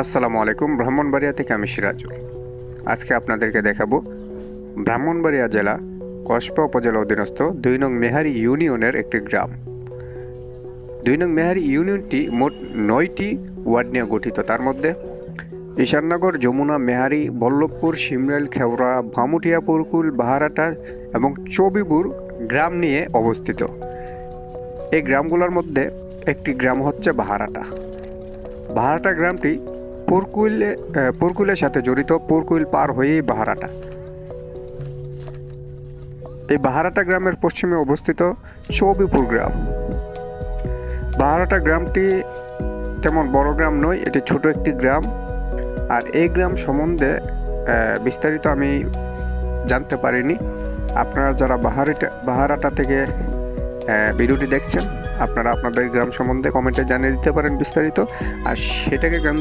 আসসালামু আলাইকুম ব্রাহ্মণবাড়িয়া থেকে আমি সিরাজুল আজকে আপনাদেরকে দেখাবো ব্রাহ্মণবাড়িয়া জেলা কসবা উপজেলা অধীনস্থ দুই নং মেহারি ইউনিয়নের একটি গ্রাম। দুই নং মেহারি ইউনিয়নটি মোট নয়টি ওয়ার্ড নিয়ে গঠিত। তার মধ্যে ঈশাননগর, যমুনা, মেহারি, বল্লভপুর সিমরাইল খেওড়া, ভামুটিয়া, পুরকুল, বাহারাটা এবং চবিপুর গ্রাম নিয়ে অবস্থিত। এই গ্রামগুলোর মধ্যে একটি গ্রাম হচ্ছে বাহারাটা। বাহারাটা গ্রামটি পুরকুইলে পুরকুইলের সাথে জড়িত পুরকুইল পার হয়েই বাহারাটা। এই বাহারাটা গ্রামের পশ্চিমে অবস্থিত চৌবিপুর গ্রাম। বাহারাটা গ্রামটি তেমন বড় গ্রাম নয়, এটি ছোট একটি গ্রাম। আর এই গ্রাম সম্বন্ধে বিস্তারিত আমি জানতে পারিনি। আপনারা যারা বাহারিটা, বাহারাটা থেকে ভিডিওটি দেখছেন, আপনারা আপনাদের গ্রাম সম্বন্ধে কমেন্টে জানিয়ে দিতে পারেন বিস্তারিত। আর সেটাকে কেন্দ্র